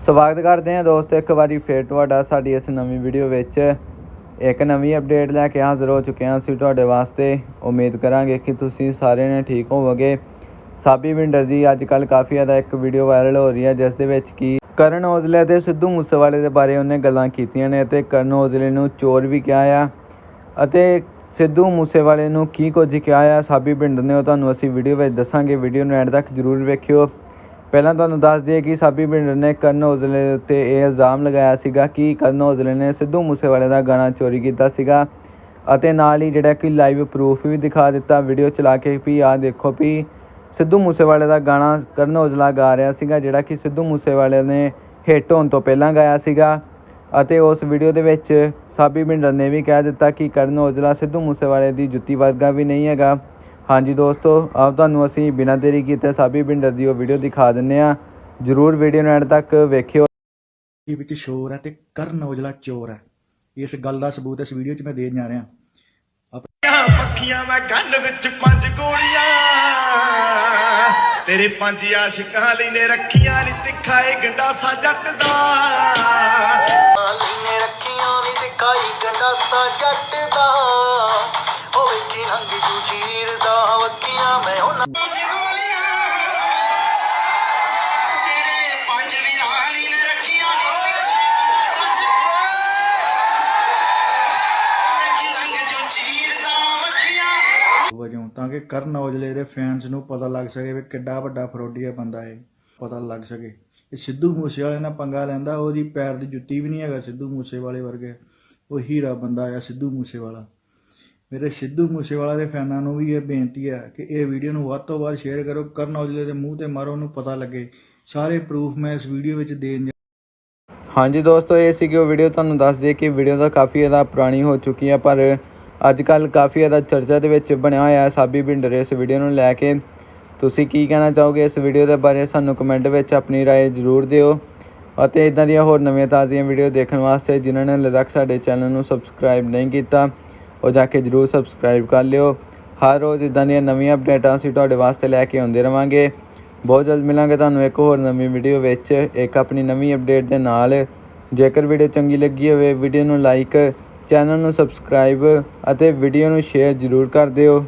ਸਵਾਗਤ ਕਰਦੇ ਹਾਂ ਦੋਸਤੋ, ਇੱਕ ਵਾਰੀ ਫੇਰ ਤੁਹਾਡਾ ਸਾਡੀ ਇਸ ਨਵੀਂ ਵੀਡੀਓ ਵਿੱਚ। ਇੱਕ ਨਵੀਂ ਅਪਡੇਟ ਲੈ ਕੇ ਹਾਜ਼ਰ ਹੋ ਚੁੱਕੇ ਹਾਂ ਅਸੀਂ ਤੁਹਾਡੇ ਵਾਸਤੇ। ਉਮੀਦ ਕਰਾਂਗੇ ਕਿ ਤੁਸੀਂ ਸਾਰੇ ਨੇ ਠੀਕ ਹੋਵੋਗੇ। ਸਾਬੀ ਵਿੰਡਰ ਦੀ ਅੱਜ ਕੱਲ ਕਾਫੀ ਜ਼ਿਆਦਾ ਇੱਕ ਵੀਡੀਓ ਵਾਇਰਲ ਹੋ ਰਹੀ ਹੈ, ਜਿਸ ਦੇ ਵਿੱਚ ਕੀ ਕਰਨ ਔਜਲੇ ਤੇ ਸਿੱਧੂ ਮੂਸੇਵਾਲੇ ਦੇ ਬਾਰੇ ਉਹਨੇ ਗੱਲਾਂ ਕੀਤੀਆਂ ਨੇ ਤੇ ਕਰਨ ਔਜਲੇ ਨੂੰ ਚੋਰ ਵੀ ਕਿਹਾ ਆ। ਅਤੇ ਸਿੱਧੂ ਮੂਸੇਵਾਲੇ ਨੂੰ ਕੀ ਕੁਝ ਕਿਹਾ ਆ, ਸਾਬੀ ਬਿੰਦਰ ਨੇ ਉਹ ਤੁਹਾਨੂੰ ਅਸੀਂ ਵੀਡੀਓ ਵਿੱਚ ਦੱਸਾਂਗੇ। ਵੀਡੀਓ ਨੂੰ ਐਂਡ ਤੱਕ ਜਰੂਰ ਵੇਖਿਓ। ਪਹਿਲਾਂ ਤੁਹਾਨੂੰ ਦੱਸ ਦਈਏ ਕਿ ਸਾਬੀ ਭਿੰਡਰ ਨੇ ਕਰਨ ਔਜਲੇ ਦੇ ਉੱਤੇ ਇਹ ਇਲਜ਼ਾਮ ਲਗਾਇਆ ਸੀਗਾ ਕਿ ਕਰਨ ਔਜਲੇ ਨੇ ਸਿੱਧੂ ਮੂਸੇਵਾਲੇ ਦਾ ਗਾਣਾ ਚੋਰੀ ਕੀਤਾ ਸੀਗਾ। ਅਤੇ ਨਾਲ ਹੀ ਜਿਹੜਾ ਕਿ ਲਾਈਵ ਪ੍ਰੂਫ ਵੀ ਦਿਖਾ ਦਿੱਤਾ ਵੀਡੀਓ ਚਲਾ ਕੇ ਵੀ ਆਹ ਦੇਖੋ ਵੀ ਸਿੱਧੂ ਮੂਸੇਵਾਲੇ ਦਾ ਗਾਣਾ ਕਰਨ ਔਜਲਾ ਗਾ ਰਿਹਾ ਸੀਗਾ, ਜਿਹੜਾ ਕਿ ਸਿੱਧੂ ਮੂਸੇਵਾਲੇ ਨੇ ਹਿੱਟ ਹੋਣ ਤੋਂ ਪਹਿਲਾਂ ਗਾਇਆ ਸੀਗਾ। ਅਤੇ ਉਸ ਵੀਡੀਓ ਦੇ ਵਿੱਚ ਸਾਬੀ ਭਿੰਡਰ ਨੇ ਵੀ ਕਹਿ ਦਿੱਤਾ ਕਿ ਕਰਨ ਔਜਲਾ ਸਿੱਧੂ ਮੂਸੇਵਾਲੇ ਦੀ ਜੁੱਤੀ ਵਰਗਾ ਵੀ ਨਹੀਂ ਹੈਗਾ। ਹਾਂਜੀ ਦੋਸਤੋ ਆਪ ਤੁਹਾਨੂੰ ਅਸੀਂ ਬਿਨਾਂ ਦੇਰੀ ਕੀਤੇ ਸਾਬੀ ਬਿੰਡਰ ਦੀ ਉਹ ਵੀਡੀਓ ਦਿਖਾ ਦਿੰਨੇ ਆ ਜਰੂਰ ਵੀਡੀਓ ਨੂੰ ਐਂਡ ਤੱਕ ਵੇਖਿਓ। ਇਹ ਵਿੱਚ ਸ਼ੋਰ ਹੈ ਤੇ ਕਰਨ ਔਜਲਾ ਚੋਰ ਹੈ। ਇਸ ਗੱਲ ਦਾ ਸਬੂਤ ਇਸ ਵੀਡੀਓ 'ਚ ਮੈਂ ਦੇਣ ਜਾ ਰਿਹਾ। ਪੱਕੀਆਂ ਮੈਂ ਗੰਨ ਵਿੱਚ ਪੰਜ ਗੋਲੀਆਂ। ਤੇਰੇ ਪੰਜ ਆਸ਼ਿਕਾਂ ਲਈ ਨੇ ਰੱਖੀਆਂ ਨੀ ਤਿੱਖਾ ਏ ਗੰਡਾਸਾ ਜੱਟ ਦਾ ਨੇ ਰੱਖੀਆਂ ਵੀ ਦਿਖਾਈ ਗੰਡਾਸਾ ਜੱਟ ਦਾ ਕੀ ਰੰਗ ਜੂ ਮੈਂ ਉਹਨਾਂ ਵਜੋਂ ਤਾਂ ਕਿ ਕਰਨ ਔਜਲੇ ਦੇ ਫੈਨਸ ਨੂੰ ਪਤਾ ਲੱਗ ਸਕੇ ਵੀ ਕਿੱਡਾ ਵੱਡਾ ਫਰੋਡੀਆ ਬੰਦਾ ਹੈ ਪਤਾ ਲੱਗ ਸਕੇ। ਇਹ ਸਿੱਧੂ ਮੂਸੇਵਾਲੇ ਨਾਲ ਪੰਗਾ ਲੈਂਦਾ ਉਹਦੀ ਪੈਰ ਦੀ ਜੁੱਤੀ ਵੀ ਨਹੀਂ ਹੈਗਾ ਸਿੱਧੂ ਮੂਸੇਵਾਲੇ ਵਰਗੇ। ਉਹ ਹੀਰਾ ਬੰਦਾ ਆ ਸਿੱਧੂ ਮੂਸੇਵਾਲਾ। ਮੇਰੇ ਸਿੱਧੂ ਮੂਸੇਵਾਲਾ ਦੇ ਫੈਨਾਂ ਨੂੰ ਵੀ ਇਹ ਬੇਨਤੀ ਹੈ ਕਿ ਇਹ ਵੀਡੀਓ ਨੂੰ ਵੱਧ ਤੋਂ ਵੱਧ ਸ਼ੇਅਰ ਕਰੋ ਕਰਨ ਔਜਲੇ ਦੇ ਮੂੰਹ ਤੇ ਮਾਰੋ ਉਹਨੂੰ ਪਤਾ ਲੱਗੇ ਸਾਰੇ ਪ੍ਰੂਫ ਮੈਂ ਇਸ ਵੀਡੀਓ ਵਿੱਚ ਦੇਣ ਜਾ- ਹਾਂਜੀ ਦੋਸਤੋ ਇਹ ਸੀ ਕਿ ਉਹ ਵੀਡੀਓ ਤੁਹਾਨੂੰ ਦੱਸ ਦਈਏ ਕਿ ਵੀਡੀਓ ਤਾਂ ਕਾਫੀ ਜ਼ਿਆਦਾ ਪੁਰਾਣੀ ਹੋ ਚੁੱਕੀ ਹੈ ਪਰ ਅੱਜ ਕੱਲ ਕਾਫੀ ਜ਼ਿਆਦਾ ਚਰਚਾ ਦੇ ਵਿੱਚ ਬਣਿਆ ਹੋਇਆ ਹੈ ਸਾਬੀ ਬਿੰਡਰ ਇਸ ਵੀਡੀਓ ਨੂੰ ਲੈ ਕੇ ਤੁਸੀਂ ਕੀ ਕਹਿਣਾ ਚਾਹੋਗੇ ਇਸ ਵੀਡੀਓ ਦੇ ਬਾਰੇ ਸਾਨੂੰ ਕਮੈਂਟ ਵਿੱਚ ਆਪਣੀ رائے ਜ਼ਰੂਰ ਦਿਓ ਅਤੇ ਇਦਾਂ ਦੀਆਂ ਹੋਰ ਨਵੀਆਂ ਤਾਜ਼ੀਆਂ ਵੀਡੀਓ ਦੇਖਣ ਵਾਸਤੇ ਜਿਨ੍ਹਾਂ ਨੇ ਹਲੇ ਤੱਕ ਸਾਡੇ ਚੈਨਲ ਨੂੰ ਸਬਸਕ੍ਰਾਈਬ ਨਹੀਂ ਕੀਤਾ ਉਹ ਜਾ ਕੇ ਜ਼ਰੂਰ ਸਬਸਕ੍ਰਾਈਬ ਕਰ ਲਿਓ। ਹਰ ਰੋਜ਼ ਇਦਾਂ ਦੀਆਂ ਨਵੀਆਂ ਅਪਡੇਟਾਂ ਅਸੀਂ ਤੁਹਾਡੇ ਵਾਸਤੇ ਲੈ ਕੇ ਆਉਂਦੇ ਰਵਾਂਗੇ। ਬਹੁਤ ਜਲਦ ਮਿਲਾਂਗੇ ਤੁਹਾਨੂੰ ਇੱਕ ਹੋਰ ਨਵੀਂ ਵੀਡੀਓ ਵਿੱਚ। ਇੱਕ ਆਪਣੀ ਨਵੀਂ ਅਪਡੇਟ ਦੇ ਨਾਲ। ਜੇਕਰ ਵੀਡੀਓ ਚੰਗੀ ਲੱਗੀ ਹੋਵੇ ਵੀਡੀਓ ਨੂੰ ਲਾਈਕ ਚੈਨਲ ਨੂੰ ਸਬਸਕ੍ਰਾਈਬ ਅਤੇ ਵੀਡੀਓ ਨੂੰ ਸ਼ੇਅਰ ਜ਼ਰੂਰ ਕਰ ਦਿਓ।